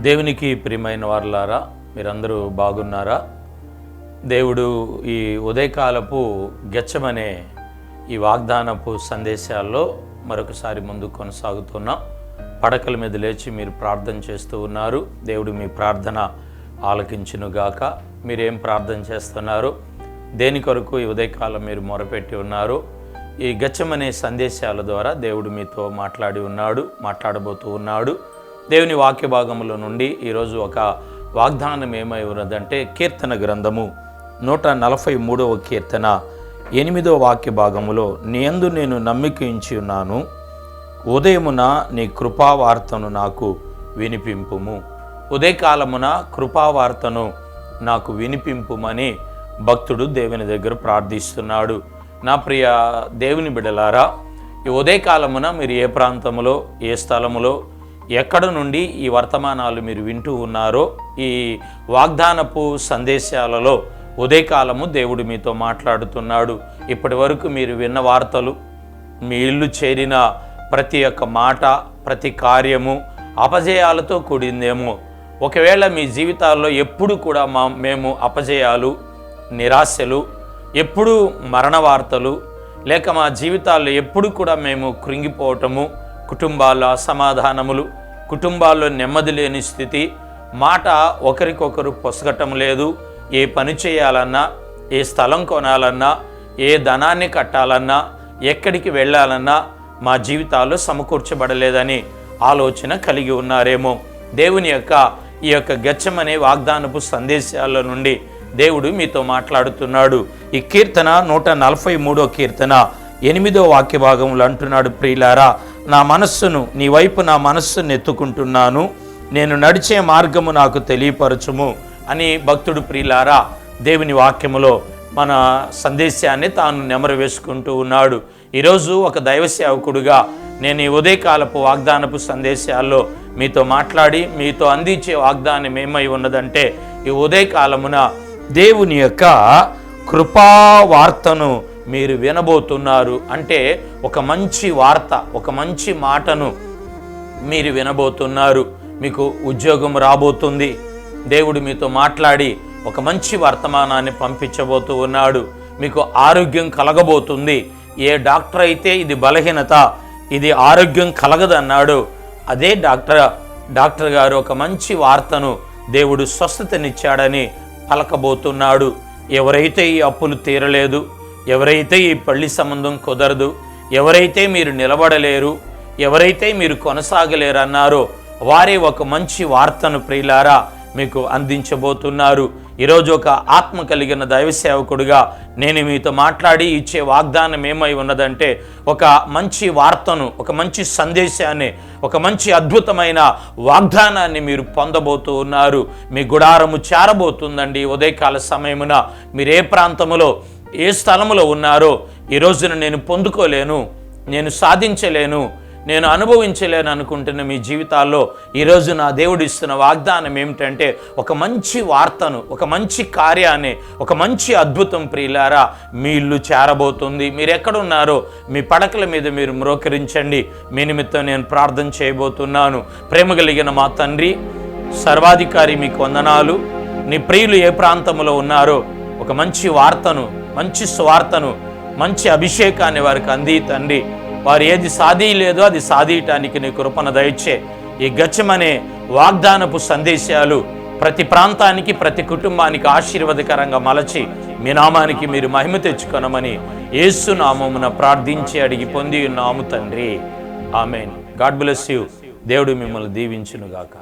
దేవునికి ప్రియమైన వారులారా మీరందరూ బాగున్నారా? దేవుడు ఈ ఉదయకాలపు గెచ్చమనే ఈ వాగ్దానపు సందేశాల్లో మరొకసారి ముందు కొనసాగుతున్నాం. పడకల మీద లేచి మీరు ప్రార్థన చేస్తూ ఉన్నారు. దేవుడు మీ ప్రార్థన ఆలకించునుగాక. మీరేం ప్రార్థన చేస్తున్నారు? దేని కొరకు ఈ ఉదయకాలం మీరు మొరపెట్టి ఉన్నారు? ఈ గచ్చమనే సందేశాల ద్వారా దేవుడు మీతో మాట్లాడి ఉన్నాడు మాట్లాడబోతూ ఉన్నాడు. దేవుని వాక్య భాగంలో నుండి ఈరోజు ఒక వాగ్దానం ఏమై ఉన్నదంటే కీర్తన గ్రంథము నూట నలభై మూడవ కీర్తన ఎనిమిదో వాక్య భాగములో నీ యందు నేను నమ్మికించి ఉన్నాను. ఉదయమున నీ కృపావార్తను నాకు వినిపింపుము. ఉదయకాలమున కృపావార్తను నాకు వినిపింపుమని భక్తుడు దేవుని దగ్గర ప్రార్థిస్తున్నాడు. నా ప్రియ దేవుని బిడలారా ఈ ఉదయకాలమున మీరు ఏ ప్రాంతంలో ఏ స్థలములో ఎక్కడ నుండి ఈ వర్తమానాలు మీరు వింటూ ఉన్నారో ఈ వాగ్దానపు సందేశాలలో ఉదయకాలము దేవుడు మీతో మాట్లాడుతున్నాడు. ఇప్పటి వరకు మీరు విన్న వార్తలు మీ ఇల్లు చేరిన ప్రతి ఒక్క మాట ప్రతి కార్యము అపజయాలతో కూడిందేమో. ఒకవేళ మీ జీవితాల్లో ఎప్పుడు కూడా మా మేము అపజయాలు నిరాశలు ఎప్పుడు మరణ వార్తలు లేక మా జీవితాల్లో ఎప్పుడు కూడా మేము కృంగిపోవటము కుటుంబాల్లో అసమాధానములు కుటుంబాల్లో నెమ్మది లేని స్థితి మాట ఒకరికొకరు పొసగటం లేదు. ఏ పని చేయాలన్నా ఏ స్థలం కొనాలన్నా ఏ ధనాన్ని కట్టాలన్నా ఎక్కడికి వెళ్ళాలన్నా మా జీవితాల్లో సమకూర్చబడలేదని ఆలోచన కలిగి ఉన్నారేమో. దేవుని యొక్క ఈ యొక్క గచ్చమనే వాగ్దానపు సందేశాల నుండి దేవుడు మీతో మాట్లాడుతున్నాడు. ఈ కీర్తన నూట నలభై మూడో కీర్తన ఎనిమిదో వాక్య భాగంలో అంటున్నాడు ప్రియులారా. నా మనస్సును నీ వైపు నా మనస్సును ఎత్తుకుంటున్నాను. నేను నడిచే మార్గము నాకు తెలియపరచుము అని భక్తుడు ప్రియులారా దేవుని వాక్యములో మన సందేశాన్ని తాను నెమరు వేసుకుంటూ ఉన్నాడు. ఈరోజు ఒక దైవ సేవకుడుగా నేను ఈ ఉదయకాలపు వాగ్దానపు సందేశాల్లో మీతో మాట్లాడి మీతో అందించే వాగ్దానం ఏమై ఉన్నదంటే ఈ ఉదయకాలమున దేవుని యొక్క కృపా వార్తను మీరు వినబోతున్నారు అంటే ఒక మంచి వార్త ఒక మంచి మాటను మీరు వినబోతున్నారు. మీకు ఉద్యోగం రాబోతుంది. దేవుడు మీతో మాట్లాడి ఒక మంచి వర్తమానాన్ని పంపించబోతూ ఉన్నాడు. మీకు ఆరోగ్యం కలగబోతుంది. ఏ డాక్టర్ అయితే ఇది బలహీనత ఇది ఆరోగ్యం కలగదన్నాడు అదే డాక్టర్ డాక్టర్ గారు ఒక మంచి వార్తను దేవుడు స్వస్థతనిచ్చాడని పలకబోతున్నాడు. ఎవరైతే ఈ అప్పులు తీరలేదు ఎవరైతే ఈ పెళ్ళి సంబంధం కుదరదు ఎవరైతే మీరు నిలబడలేరు ఎవరైతే మీరు కొనసాగలేరన్నారో వారే ఒక మంచి వార్తను ప్రియులారా మీకు అందించబోతున్నారు. ఈరోజు ఒక ఆత్మ కలిగిన దైవ సేవకుడిగా నేను మీతో మాట్లాడి ఇచ్చే వాగ్దానం ఏమై ఉన్నదంటే ఒక మంచి వార్తను ఒక మంచి సందేశాన్ని ఒక మంచి అద్భుతమైన వాగ్దానాన్ని మీరు పొందబోతూ ఉన్నారు. మీ గుడారము చేరబోతుందండి ఉదయకాల సమయమున. మీరు ఏ ప్రాంతములో ఏ స్థలములో ఉన్నారో ఈ రోజున నేను పొందుకోలేను నేను సాధించలేను నేను అనుభవించలేను అనుకుంటున్న మీ జీవితాల్లో ఈరోజు నా దేవుడు ఇస్తున్న వాగ్దానం ఏమిటంటే ఒక మంచి వార్తను ఒక మంచి కార్యాన్ని ఒక మంచి అద్భుతం ప్రియులారా మీ ఇల్లు చేరబోతుంది. మీరు ఎక్కడున్నారో మీ పడకల మీద మీరు మ్రోకరించండి. మీ నిమిత్తం నేను ప్రార్థన చేయబోతున్నాను. ప్రేమ కలిగిన మా తండ్రి సర్వాధికారి మీకు వందనాలు. నీ ప్రియులు ఏ ప్రాంతంలో ఉన్నారో ఒక మంచి వార్తను మంచి స్వార్థను మంచి అభిషేకాన్ని వారికి అంది తండ్రి వారు ఏది సాధియలేదో అది సాధీయటానికి నీ కృపణ దయచే ఈ గచ్చమనే వాగ్దానపు సందేశాలు ప్రతి ప్రాంతానికి ప్రతి కుటుంబానికి ఆశీర్వాదకరంగా మలచి మీ నామానికి మీరు మహిమ తెచ్చుకొనమని యేసు నామమున ప్రార్థించి అడిగి పొంది ఉన్నాము తండ్రి. ఆమెన్. God bless you. దేవుడు మిమ్మల్ని దీవించునుగాక.